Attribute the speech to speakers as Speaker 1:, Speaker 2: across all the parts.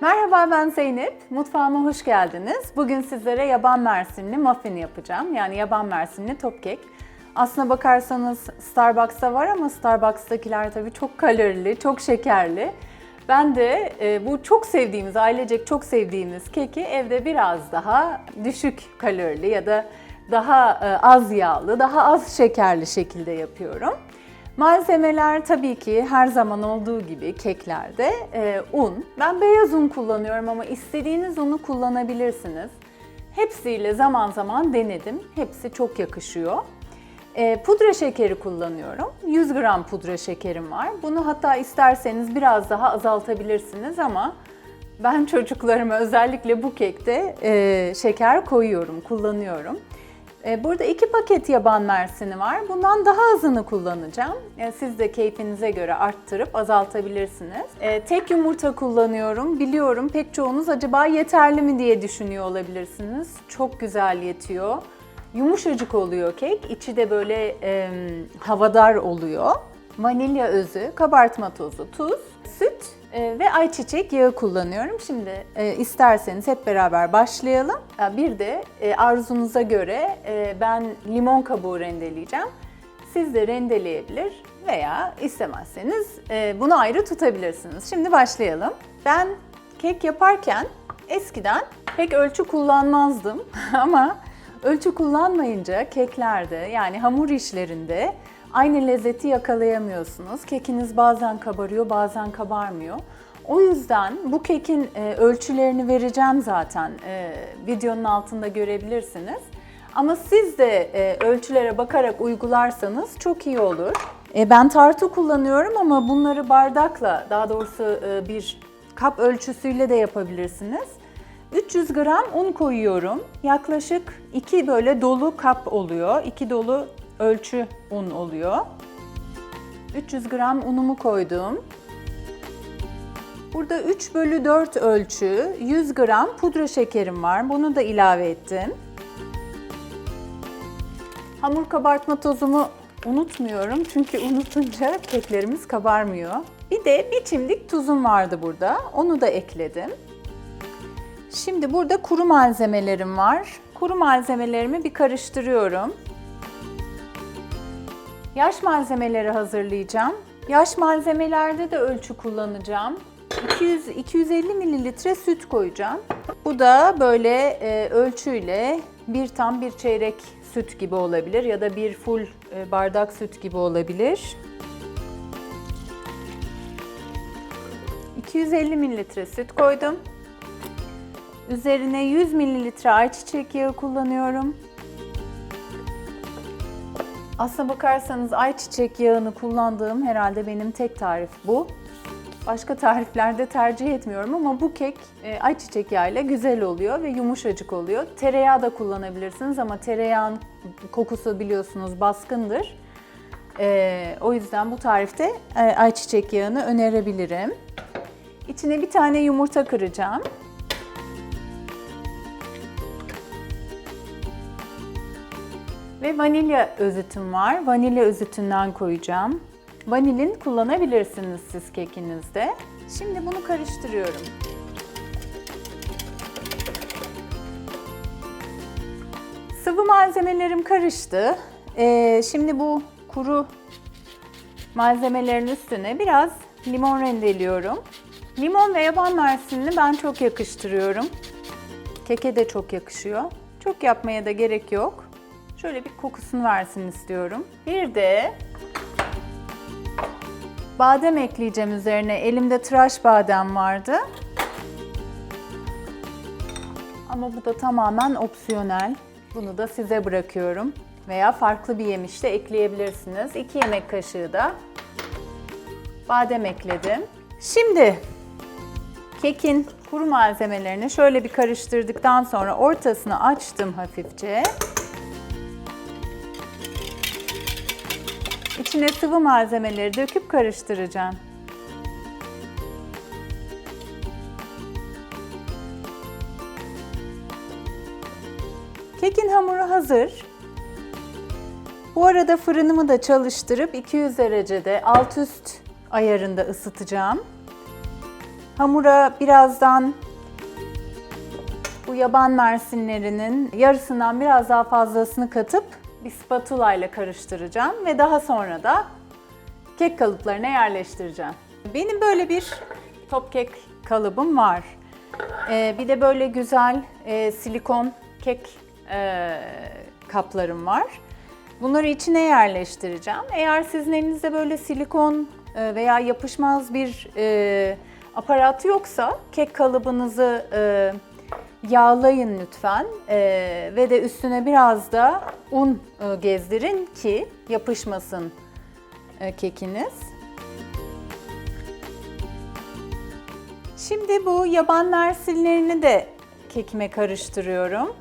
Speaker 1: Merhaba ben Zeynep. Mutfağıma hoş geldiniz. Bugün sizlere yaban mersinli muffin yapacağım. Yani yaban mersinli top kek. Aslına bakarsanız Starbucks'ta var ama Starbucks'takiler tabii çok kalorili, çok şekerli. Ben de e, bu çok sevdiğimiz, ailecek çok sevdiğimiz keki evde biraz daha düşük kalorili ya da daha e, az yağlı, daha az şekerli şekilde yapıyorum. Malzemeler tabii ki her zaman olduğu gibi keklerde e, un. Ben beyaz un kullanıyorum ama istediğiniz unu kullanabilirsiniz. Hepsiyle zaman zaman denedim. Hepsi çok yakışıyor. E, pudra şekeri kullanıyorum. 100 gram pudra şekerim var. Bunu hatta isterseniz biraz daha azaltabilirsiniz ama ben çocuklarıma özellikle bu kekte e, şeker koyuyorum, kullanıyorum. E, Burada iki paket yaban mersini var. Bundan daha azını kullanacağım. E, Siz de keyfinize göre arttırıp azaltabilirsiniz. E, Tek yumurta kullanıyorum. Biliyorum pek çoğunuz acaba yeterli mi diye düşünüyor olabilirsiniz. Çok güzel yetiyor. Yumuşacık oluyor kek. İçi de böyle e, havadar oluyor. Vanilya özü, kabartma tozu, tuz, süt e, ve ayçiçek yağı kullanıyorum. Şimdi e, isterseniz hep beraber başlayalım. Ha, Bir de e, arzunuza göre e, ben limon kabuğu rendeleyeceğim. Siz de rendeleyebilir veya istemezseniz e, bunu ayrı tutabilirsiniz. Şimdi başlayalım. Ben kek yaparken eskiden pek ölçü kullanmazdım ama ölçü kullanmayınca keklerde yani hamur işlerinde aynı lezzeti yakalayamıyorsunuz. Kekiniz bazen kabarıyor, bazen kabarmıyor. O yüzden bu kekin e, ölçülerini vereceğim zaten. E, videonun altında görebilirsiniz. Ama siz de e, ölçülere bakarak uygularsanız çok iyi olur. Ben tartı kullanıyorum ama bunları bardakla, daha doğrusu bir kap ölçüsüyle de yapabilirsiniz. 300 gram un koyuyorum. Yaklaşık 2 böyle dolu kap oluyor. 2 dolu ölçü un oluyor. 300 gram unumu koydum. Burada 3 bölü 4 ölçü 100 gram pudra şekerim var. Bunu da ilave ettim. Hamur kabartma tozumu unutmuyorum çünkü unutunca keklerimiz kabarmıyor. Bir de bir çimdik tuzum vardı burada. Onu da ekledim. Şimdi burada kuru malzemelerim var. Kuru malzemelerimi bir karıştırıyorum. Yaş malzemeleri hazırlayacağım. Yaş malzemelerde de ölçü kullanacağım. 200 250 mililitre süt koyacağım. Bu da böyle e, ölçüyle bir tam bir çeyrek süt gibi olabilir ya da bir full e, bardak süt gibi olabilir. 250 mililitre süt koydum. Üzerine 100 mililitre ayçiçek yağı kullanıyorum. Aslına bakarsanız ayçiçek yağını kullandığım herhalde benim tek tarif bu. Başka tariflerde tercih etmiyorum ama bu kek e, ayçiçek yağıyla güzel oluyor ve yumuşacık oluyor. Tereyağı da kullanabilirsiniz ama tereyağın kokusu biliyorsunuz baskındır. E, o yüzden bu tarifte e, ayçiçek yağını önerebilirim. İçine bir tane yumurta kıracağım. Ve vanilya özütüm var. Vanilya özütünden koyacağım. Vanilin kullanabilirsiniz siz kekinizde. Şimdi bunu karıştırıyorum. Sıvı malzemelerim karıştı. Ee, şimdi bu kuru malzemelerin üstüne biraz limon rendeliyorum. Limon ve yaban mersinini ben çok yakıştırıyorum. Keke de çok yakışıyor. Çok yapmaya da gerek yok. Şöyle bir kokusunu versin istiyorum. Bir de badem ekleyeceğim üzerine. Elimde tıraş badem vardı. Ama bu da tamamen opsiyonel. Bunu da size bırakıyorum. Veya farklı bir yemiş de ekleyebilirsiniz. 2 yemek kaşığı da badem ekledim. Şimdi kekin kuru malzemelerini şöyle bir karıştırdıktan sonra ortasını açtım hafifçe. İçine sıvı malzemeleri döküp karıştıracağım. Kekin hamuru hazır. Bu arada fırınımı da çalıştırıp 200 derecede alt üst ayarında ısıtacağım. Hamura birazdan bu yaban mersinlerinin yarısından biraz daha fazlasını katıp bir spatula ile karıştıracağım ve daha sonra da kek kalıplarına yerleştireceğim. Benim böyle bir top kek kalıbım var. Ee, bir de böyle güzel e, silikon kek e, kaplarım var. Bunları içine yerleştireceğim. Eğer sizin elinizde böyle silikon e, veya yapışmaz bir e, aparat yoksa kek kalıbınızı e, yağlayın lütfen E, ve de üstüne biraz da un e, gezdirin ki yapışmasın e, kekiniz. Şimdi bu yaban mersillerini de kekime karıştırıyorum.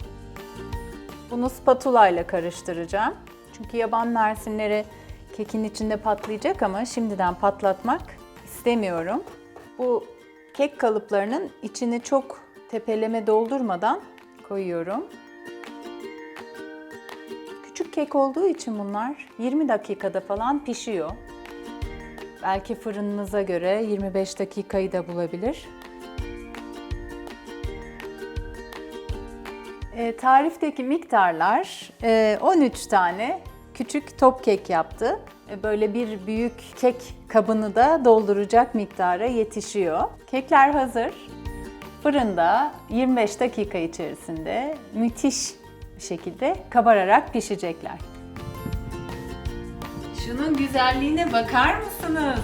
Speaker 1: Bunu spatula ile karıştıracağım. Çünkü yaban mersinleri kekin içinde patlayacak ama şimdiden patlatmak istemiyorum. Bu kek kalıplarının içini çok tepeleme doldurmadan koyuyorum. Küçük kek olduğu için bunlar 20 dakikada falan pişiyor. Belki fırınınıza göre 25 dakikayı da bulabilir. E, tarifteki miktarlar e, 13 tane küçük top kek yaptı. E, böyle bir büyük kek kabını da dolduracak miktara yetişiyor. Kekler hazır. Fırında 25 dakika içerisinde müthiş bir şekilde kabararak pişecekler. Şunun güzelliğine bakar mısınız?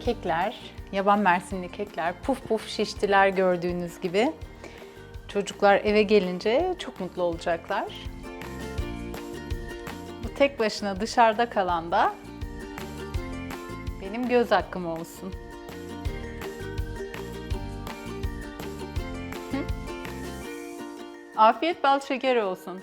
Speaker 1: Kekler, yaban mersinli kekler puf puf şiştiler gördüğünüz gibi. Çocuklar eve gelince çok mutlu olacaklar. Bu tek başına dışarıda kalan da benim göz hakkım olsun. Afiyet bal şeker olsun.